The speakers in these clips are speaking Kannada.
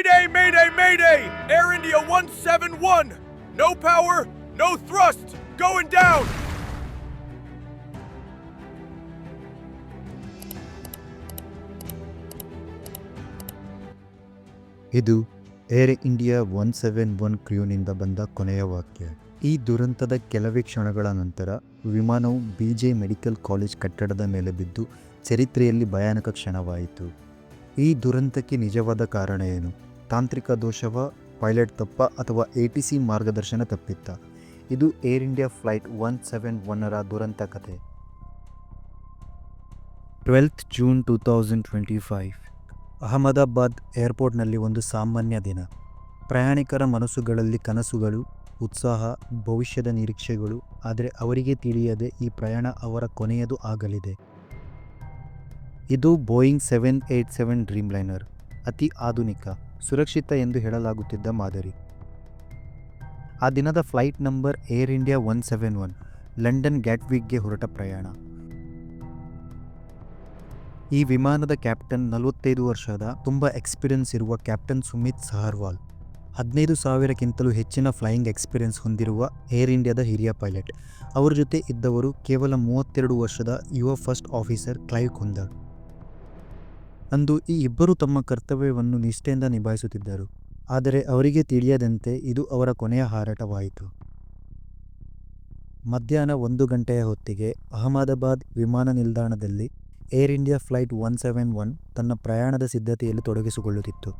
Mayday, Mayday, Mayday! Air India 171! No power, no thrust! Going down! ಇದು air India one seven one ಕ್ರ್ಯೂನಿಂದ ಬಂದ ಕೊನೆಯ ವಾಕ್ಯ ಈ ದುರಂತದ ಕೆಲವೇ ಕ್ಷಣಗಳ ನಂತರ ವಿಮಾನವು ಬಿ ಜೆ ಮೆಡಿಕಲ್ ಕಾಲೇಜ್ ಕಟ್ಟಡದ ಮೇಲೆ ಬಿದ್ದು ಚರಿತ್ರೆಯಲ್ಲಿ ಭಯಾನಕ ಕ್ಷಣವಾಯಿತು ಈ ದುರಂತಕ್ಕೆ ನಿಜವಾದ ಕಾರಣ ಏನು ತಾಂತ್ರಿಕ ದೋಷವ, ಪೈಲಟ್ ತಪ್ಪ ಅಥವಾ ಎ ಟಿ ಸಿ ಮಾರ್ಗದರ್ಶನ ತಪ್ಪಿತ್ತ. ಇದು air India flight one seven ಒನ್ನರ ದುರಂತ ಕಥೆ. Twelfth June two thousand twenty five, Ahmedabad ಏರ್ಪೋರ್ಟ್ನಲ್ಲಿ ಒಂದು ಸಾಮಾನ್ಯ ದಿನ. ಪ್ರಯಾಣಿಕರ ಮನಸ್ಸುಗಳಲ್ಲಿ ಕನಸುಗಳು, ಉತ್ಸಾಹ, ಭವಿಷ್ಯದ ನಿರೀಕ್ಷೆಗಳು, ಆದರೆ ಅವರಿಗೆ ತಿಳಿಯದೆ ಈ ಪ್ರಯಾಣ ಅವರ ಕೊನೆಯದು ಆಗಲಿದೆ. ಇದು Boeing seven eight seven Dreamliner ಅತಿ ಆಧುನಿಕ, ಸುರಕ್ಷಿತ ಎಂದು ಹೇಳಲಾಗುತ್ತಿದ್ದ ಮಾದರಿ. ಆ ದಿನದ flight number air India one seven one, London ಗ್ಯಾಟ್ವಿಕ್ಗೆ ಹೊರಟ ಪ್ರಯಾಣ. ಈ ವಿಮಾನದ ಕ್ಯಾಪ್ಟನ್ ನಲವತ್ತೈದು ವರ್ಷದ, ತುಂಬ ಎಕ್ಸ್ಪೀರಿಯನ್ಸ್ ಇರುವ ಕ್ಯಾಪ್ಟನ್ ಸುಮಿತ್ ಸಹರ್ವಾಲ್, ಹದಿನೈದು ಸಾವಿರಕ್ಕಿಂತಲೂ ಹೆಚ್ಚಿನ ಫ್ಲೈಯಿಂಗ್ ಎಕ್ಸ್ಪೀರಿಯನ್ಸ್ ಹೊಂದಿರುವ ಏರ್ ಇಂಡಿಯಾದ ಹಿರಿಯ ಪೈಲಟ್. ಅವರ ಜೊತೆ ಇದ್ದವರು ಕೇವಲ ಮೂವತ್ತೆರಡು ವರ್ಷದ ಯುವ ಫಸ್ಟ್ ಆಫೀಸರ್ ಕ್ಲೈವ್ ಕುಂದರ್. ಅಂದು ಈ ಇಬ್ಬರು ತಮ್ಮ ಕರ್ತವ್ಯವನ್ನು ನಿಷ್ಠೆಯಿಂದ ನಿಭಾಯಿಸುತ್ತಿದ್ದರು. ಆದರೆ ಅವರಿಗೆ ತಿಳಿಯದಂತೆ ಇದು ಅವರ ಕೊನೆಯ ಹಾರಾಟವಾಯಿತು. ಮಧ್ಯಾಹ್ನ ಒಂದು ಗಂಟೆಯ ಹೊತ್ತಿಗೆ ಅಹಮದಾಬಾದ್ ವಿಮಾನ ನಿಲ್ದಾಣದಲ್ಲಿ air India flight one seven one ತನ್ನ ಪ್ರಯಾಣದ ಸಿದ್ಧತೆಯಲ್ಲಿ ತೊಡಗಿಸಿಕೊಳ್ಳುತ್ತಿತ್ತು.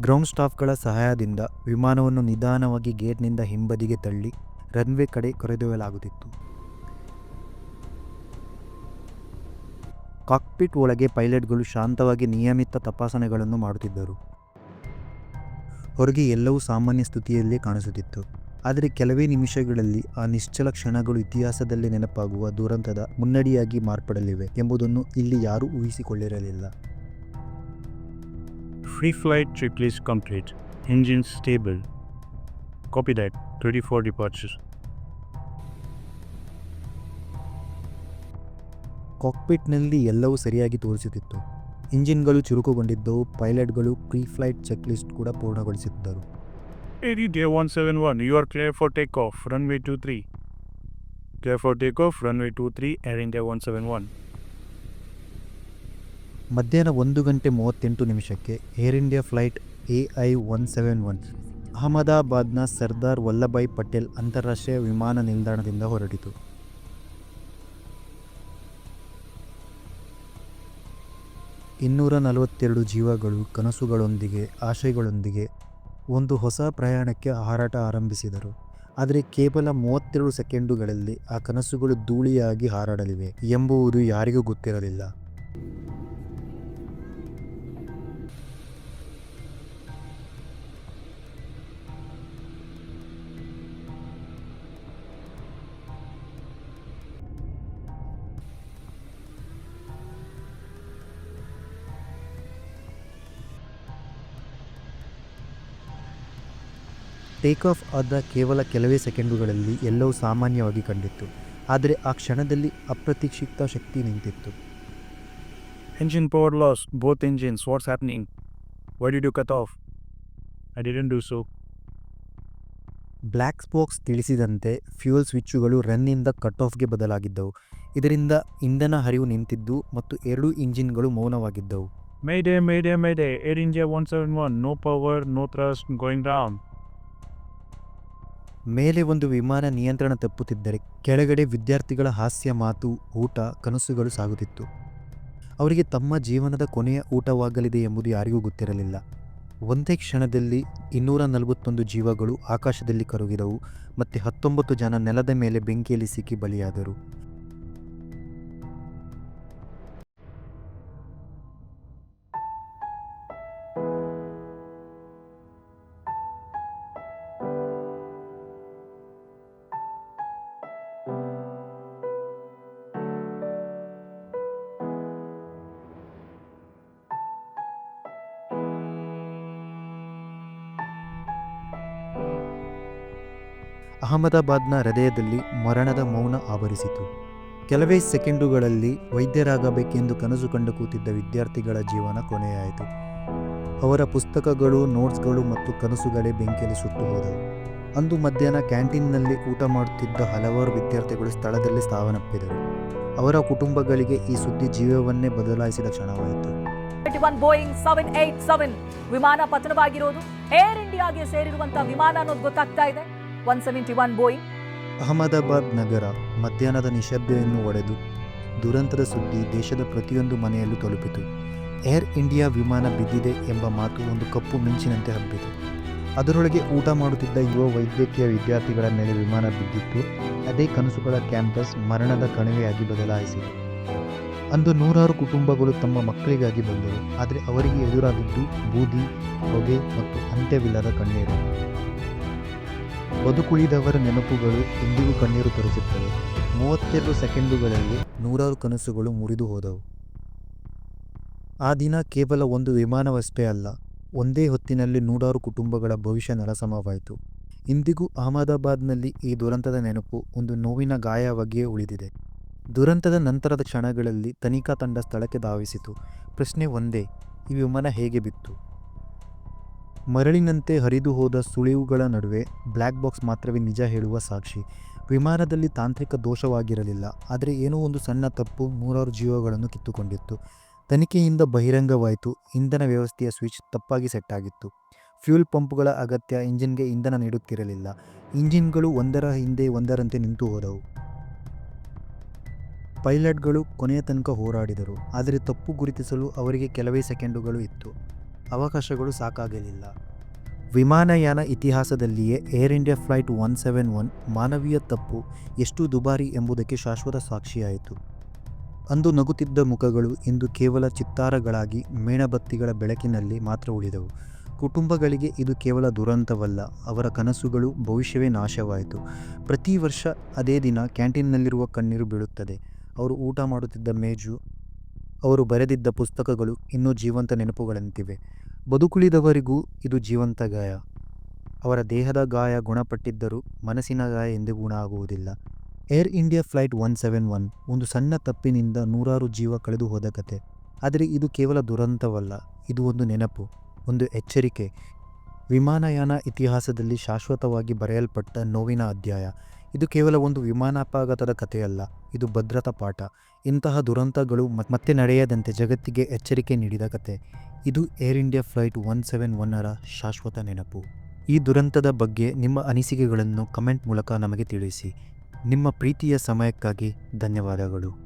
ಗ್ರೌಂಡ್ ಸ್ಟಾಫ್ಗಳ ಸಹಾಯದಿಂದ ವಿಮಾನವನ್ನು ನಿಧಾನವಾಗಿ ಗೇಟ್ನಿಂದ ಹಿಂಬದಿಗೆ ತಳ್ಳಿ ರನ್ವೇ ಕಡೆ ಕರೆದೊಯ್ಯಲಾಗುತ್ತಿತ್ತು. ಕಾಕ್ಪಿಟ್ ಒಳಗೆ ಪೈಲಟ್ಗಳು ಶಾಂತವಾಗಿ ನಿಯಮಿತ ತಪಾಸಣೆಗಳನ್ನು ಮಾಡುತ್ತಿದ್ದರು ಹೊರಗೆ ಎಲ್ಲವೂ ಸಾಮಾನ್ಯ ಸ್ಥಿತಿಯಲ್ಲೇ ಕಾಣಿಸುತ್ತಿತ್ತು ಆದರೆ ಕೆಲವೇ ನಿಮಿಷಗಳಲ್ಲಿ ಆ ನಿಶ್ಚಲ ಕ್ಷಣಗಳು ಇತಿಹಾಸದಲ್ಲಿ ನೆನಪಾಗುವ ದುರಂತದ ಮುನ್ನಡಿಯಾಗಿ ಮಾರ್ಪಡಲಿವೆ ಎಂಬುದನ್ನು ಇಲ್ಲಿ ಯಾರೂ ಊಹಿಸಿಕೊಳ್ಳಿರಲಿಲ್ಲ pre flight flight checklist complete. Engines stable. Copy that. 34 departures. ಕಾಕ್ಪಿಟ್ನಲ್ಲಿ ಎಲ್ಲವೂ ಸರಿಯಾಗಿ ತೋರಿಸುತ್ತಿತ್ತು ಇಂಜಿನ್ಗಳು ಚುರುಕುಗೊಂಡಿದ್ದವು ಪೈಲಟ್ಗಳು ಪ್ರೀ ಫ್ಲೈಟ್ ಚೆಕ್ ಲಿಸ್ಟ್ ಕೂಡ ಪೂರ್ಣಗೊಳಿಸಿದ್ದರು 171, two are clear for take off 23. Way for takeoff. Air 23. One seven 171. ಮಧ್ಯಾಹ್ನ ಒಂದು ಗಂಟೆ ಮೂವತ್ತೆಂಟು ನಿಮಿಷಕ್ಕೆ air India flight A I one seven one ಅಹಮದಾಬಾದ್ನ Sardar Vallabhbhai Patel ಅಂತಾರಾಷ್ಟ್ರೀಯ ವಿಮಾನ ನಿಲ್ದಾಣದಿಂದ ಹೊರಟಿತು ಇನ್ನೂರ ನಲವತ್ತೆರಡು ಜೀವಗಳು, ಕನಸುಗಳೊಂದಿಗೆ ಆಶಯಗಳೊಂದಿಗೆ ಒಂದು ಹೊಸ ಪ್ರಯಾಣಕ್ಕೆ ಹಾರಾಟ ಆರಂಭಿಸಿದರು. ಆದರೆ ಕೇವಲ ಮೂವತ್ತೆರಡು ಸೆಕೆಂಡುಗಳಲ್ಲಿ ಆ ಕನಸುಗಳು ಧೂಳಿಯಾಗಿ ಹಾರಾಡಲಿವೆ ಎಂಬುವುದು ಯಾರಿಗೂ ಗೊತ್ತಿರಲಿಲ್ಲ. ಟೇಕ್ ಆಫ್ ಆದ ಕೇವಲ ಕೆಲವೇ ಸೆಕೆಂಡುಗಳಲ್ಲಿ ಎಲ್ಲವೂ ಸಾಮಾನ್ಯವಾಗಿ ಕಂಡಿತ್ತು ಆದರೆ ಆ ಕ್ಷಣದಲ್ಲಿ ಅಪ್ರತೀಕ್ಷಿತ ಶಕ್ತಿ ನಿಂತಿತ್ತು engine power loss both engines. What's happening why did you cut off I didn't do so black box ತಿಳಿಸಿದಂತೆ fuel ಸ್ವಿಚ್ಚುಗಳು ರನ್ನಿಂದ ಕಟ್ ಆಫ್ಗೆ ಬದಲಾಗಿದ್ದವು ಇದರಿಂದ ಇಂಧನ ಹರಿವು ನಿಂತಿದ್ದು ಮತ್ತು ಎರಡೂ ಇಂಜಿನ್ಗಳು ಮೌನವಾಗಿದ್ದವು Mayday, Mayday, Mayday. Air India 171. No power, no thrust. Going down. ಮೇಲೆ ಒಂದು ವಿಮಾನ ನಿಯಂತ್ರಣ ತಪ್ಪುತ್ತಿದ್ದರೆ ಕೆಳಗಡೆ ವಿದ್ಯಾರ್ಥಿಗಳ ಹಾಸ್ಯ ಮಾತು, ಊಟ, ಕನಸುಗಳು ಸಾಗುತ್ತಿತ್ತು. ಅವರಿಗೆ ತಮ್ಮ ಜೀವನದ ಕೊನೆಯ ಊಟವಾಗಲಿದೆ ಎಂಬುದು ಯಾರಿಗೂ ಗೊತ್ತಿರಲಿಲ್ಲ. ಒಂದೇ ಕ್ಷಣದಲ್ಲಿ ಇನ್ನೂರ ನಲವತ್ತೊಂದು ಜೀವಗಳು ಆಕಾಶದಲ್ಲಿ ಕರಗಿದವು, ಮತ್ತು ಹತ್ತೊಂಬತ್ತು ಜನ ನೆಲದ ಮೇಲೆ ಬೆಂಕಿಯಲ್ಲಿ ಸಿಕ್ಕಿ ಬಲಿಯಾದರು. ಅಹಮದಾಬಾದ್ನ ಹೃದಯದಲ್ಲಿ ಮರಣದ ಮೌನ ಆವರಿಸಿತು. ಕೆಲವೇ ಸೆಕೆಂಡುಗಳಲ್ಲಿ ವೈದ್ಯರಾಗಬೇಕೆಂದು ಕನಸು ಕಂಡು ಕೂತಿದ್ದ ವಿದ್ಯಾರ್ಥಿಗಳ ಜೀವನ ಕೊನೆಯಾಯಿತು. ಅವರ ಪುಸ್ತಕಗಳು, ನೋಟ್ಸ್ಗಳು ಮತ್ತು ಕನಸುಗಳೇ ಬೆಂಕಿಯಲ್ಲಿ ಸುಟ್ಟು ಹೋದವು. ಅಂದು ಮಧ್ಯಾಹ್ನ ಕ್ಯಾಂಟೀನ್ನಲ್ಲಿ ಊಟ ಮಾಡುತ್ತಿದ್ದ ಹಲವಾರು ವಿದ್ಯಾರ್ಥಿಗಳು ಸ್ಥಳದಲ್ಲಿ ಸಾವನ್ನಪ್ಪಿದರು. ಅವರ ಕುಟುಂಬಗಳಿಗೆ ಈ ಸುದ್ದಿ ಜೀವವನ್ನೇ ಬದಲಾಯಿಸಿದ ಕ್ಷಣವಾಯಿತು. ಸೆವೆನ್ ಏಟ್ ಸೆವೆನ್ ವಿಮಾನ ಪತನವಾಗಿರೋದು ಏರ್ ಇಂಡಿಯಾಗೆ ಸೇರಿರುವಂತಹ ವಿಮಾನ ಅನ್ನೋದು ಗೊತ್ತಾಗ್ತಾ ಇದೆ? ಒನ್ ಸೆವೆಂಟಿ ಒನ್ ಅಹಮದಾಬಾದ್ ನಗರ ಮಧ್ಯಾಹ್ನದ ನಿಶಬ್ದೆಯನ್ನು ಒಡೆದು ದುರಂತದ ಸುದ್ದಿ ದೇಶದ ಪ್ರತಿಯೊಂದು ಮನೆಯಲ್ಲೂ ತಲುಪಿತು. ಏರ್ ಇಂಡಿಯಾ ವಿಮಾನ ಬಿದ್ದಿದೆ ಎಂಬ ಮಾತು ಒಂದು ಕಪ್ಪು ಮಿಂಚಿನಂತೆ ಹಬ್ಬಿತು. ಅದರೊಳಗೆ ಊಟ ಮಾಡುತ್ತಿದ್ದ ಯುವ ವೈದ್ಯಕೀಯ ವಿದ್ಯಾರ್ಥಿಗಳ ಮೇಲೆ ವಿಮಾನ ಬಿದ್ದಿತ್ತು. ಅದೇ ಕನಸುಗಳ ಕ್ಯಾಂಪಸ್ ಮರಣದ ಕಣಿವೆಯಾಗಿ ಬದಲಾಯಿಸಿದೆ. ಅಂದು ನೂರಾರು ಕುಟುಂಬಗಳು ತಮ್ಮ ಮಕ್ಕಳಿಗಾಗಿ ಬಂದರು ಆದರೆ ಅವರಿಗೆ ಎದುರಾದದ್ದು ಬೂದಿ, ಹೊಗೆ ಮತ್ತು ಅಂತ್ಯವಿಲ್ಲದ ಕಣ್ಣೀರು. ಬದುಕುಳಿದವರ ನೆನಪುಗಳು ಎಂದಿಗೂ ಕಣ್ಣೀರು ತರಿಸುತ್ತವೆ. ಮೂವತ್ತೆರಡು ಸೆಕೆಂಡುಗಳಲ್ಲಿ ನೂರಾರು ಕನಸುಗಳು ಮುರಿದು ಹೋದವು. ಆ ದಿನ ಕೇವಲ ಒಂದು ವಿಮಾನವಷ್ಟೇ ಅಲ್ಲ, ಒಂದೇ ಹೊತ್ತಿನಲ್ಲಿ ನೂರಾರು ಕುಟುಂಬಗಳ ಭವಿಷ್ಯ ನರಸಮವಾಯಿತು. ಇಂದಿಗೂ ಅಹಮದಾಬಾದ್ನಲ್ಲಿ ಈ ದುರಂತದ ನೆನಪು ಒಂದು ನೋವಿನ ಗಾಯವಾಗಿಯೇ ಉಳಿದಿದೆ. ದುರಂತದ ನಂತರದ ಕ್ಷಣಗಳಲ್ಲಿ ತನಿಖಾ ತಂಡ ಸ್ಥಳಕ್ಕೆ ಧಾವಿಸಿತು. ಪ್ರಶ್ನೆ ಒಂದೇ, ಈ ವಿಮಾನ ಹೇಗೆ ಬಿತ್ತು? ಮರಳಿನಂತೆ ಹರಿದು ಹೋದ ಸುಳಿವುಗಳ ನಡುವೆ ಬ್ಲ್ಯಾಕ್ ಬಾಕ್ಸ್ ಮಾತ್ರವೇ ನಿಜ ಹೇಳುವ ಸಾಕ್ಷಿ. ವಿಮಾನದಲ್ಲಿ ತಾಂತ್ರಿಕ ದೋಷವಾಗಿರಲಿಲ್ಲ, ಆದರೆ ಏನೋ ಒಂದು ಸಣ್ಣ ತಪ್ಪು ನೂರಾರು ಜೀವಗಳನ್ನು ಕಿತ್ತುಕೊಂಡಿತ್ತು. ತನಿಖೆಯಿಂದ ಬಹಿರಂಗವಾಯಿತು, ಇಂಧನ ವ್ಯವಸ್ಥೆಯ ಸ್ವಿಚ್ ತಪ್ಪಾಗಿ ಸೆಟ್ ಆಗಿತ್ತು ಫ್ಯೂಲ್ ಪಂಪ್ಗಳ ಅಗತ್ಯ ಇಂಜಿನ್ಗೆ ಇಂಧನ ನೀಡುತ್ತಿರಲಿಲ್ಲ, ಇಂಜಿನ್ಗಳು ಒಂದರ ಹಿಂದೆ ಒಂದರಂತೆ ನಿಂತು ಹೋದವು. ಪೈಲಟ್ಗಳು ಕೊನೆಯ ತನಕ ಹೋರಾಡಿದರು, ಆದರೆ ತಪ್ಪು ಗುರುತಿಸಲು ಅವರಿಗೆ ಕೆಲವೇ ಸೆಕೆಂಡುಗಳು ಇತ್ತು. ಅವಕಾಶಗಳು ಸಾಕಾಗಲಿಲ್ಲ. ವಿಮಾನಯಾನ ಇತಿಹಾಸದಲ್ಲಿಯೇ air India flight one seven one ಮಾನವೀಯ ತಪ್ಪು ಎಷ್ಟು ದುಬಾರಿ ಎಂಬುದಕ್ಕೆ ಶಾಶ್ವತ ಸಾಕ್ಷಿಯಾಯಿತು. ಅಂದು ನಗುತ್ತಿದ್ದ ಮುಖಗಳು ಇಂದು ಕೇವಲ ಚಿತ್ತಾರಗಳಾಗಿ ಮೇಣಬತ್ತಿಗಳ ಬೆಳಕಿನಲ್ಲಿ ಮಾತ್ರ ಉಳಿದವು. ಕುಟುಂಬಗಳಿಗೆ ಇದು ಕೇವಲ ದುರಂತವಲ್ಲ, ಅವರ ಕನಸುಗಳು ಭವಿಷ್ಯವೇ ನಾಶವಾಯಿತು. ಪ್ರತಿ ವರ್ಷ ಅದೇ ದಿನ ಕ್ಯಾಂಟೀನ್ನಲ್ಲಿರುವ ಕಣ್ಣೀರು ಬೀಳುತ್ತದೆ. ಅವರು ಊಟ ಮಾಡುತ್ತಿದ್ದ ಮೇಜು ಅವರು ಬರೆದಿದ್ದ ಪುಸ್ತಕಗಳು ಇನ್ನೂ ಜೀವಂತ ನೆನಪುಗಳಂತಿವೆ. ಬದುಕುಳಿದವರಿಗೂ ಇದು ಜೀವಂತ ಗಾಯ. ಅವರ ದೇಹದ ಗಾಯ ಗುಣಪಟ್ಟಿದ್ದರೂ ಮನಸ್ಸಿನ ಗಾಯ ಎಂದಿಗೂ ಗುಣ ಆಗುವುದಿಲ್ಲ. Air India flight one seven one, ಒಂದು ಸಣ್ಣ ತಪ್ಪಿನಿಂದ ನೂರಾರು ಜೀವ ಕಳೆದು ಹೋದ ಕತೆ. ಆದರೆ ಇದು ಕೇವಲ ದುರಂತವಲ್ಲ, ಇದು ಒಂದು ನೆನಪು, ಒಂದು ಎಚ್ಚರಿಕೆ. ವಿಮಾನಯಾನ ಇತಿಹಾಸದಲ್ಲಿ ಶಾಶ್ವತವಾಗಿ ಬರೆಯಲ್ಪಟ್ಟ ನೋವಿನ ಅಧ್ಯಾಯ. ಇದು ಕೇವಲ ಒಂದು ವಿಮಾನಾಪಘಾತದ ಕಥೆಯಲ್ಲ, ಇದು ಭದ್ರತಾ ಪಾಠ. ಇಂತಹ ದುರಂತಗಳು ಮತ್- ಮತ್ತೆ ನಡೆಯದಂತೆ ಜಗತ್ತಿಗೆ ಎಚ್ಚರಿಕೆ ನೀಡಿದ ಕತೆ ಇದು air India flight one seven ಒನ್ನರ ಶಾಶ್ವತ ನೆನಪು. ಈ ದುರಂತದ ಬಗ್ಗೆ ನಿಮ್ಮ ಅನಿಸಿಕೆಗಳನ್ನು ಕಮೆಂಟ್ ಮೂಲಕ ನಮಗೆ ತಿಳಿಸಿ. ನಿಮ್ಮ ಪ್ರೀತಿಯ ಸಮಯಕ್ಕಾಗಿ ಧನ್ಯವಾದಗಳು.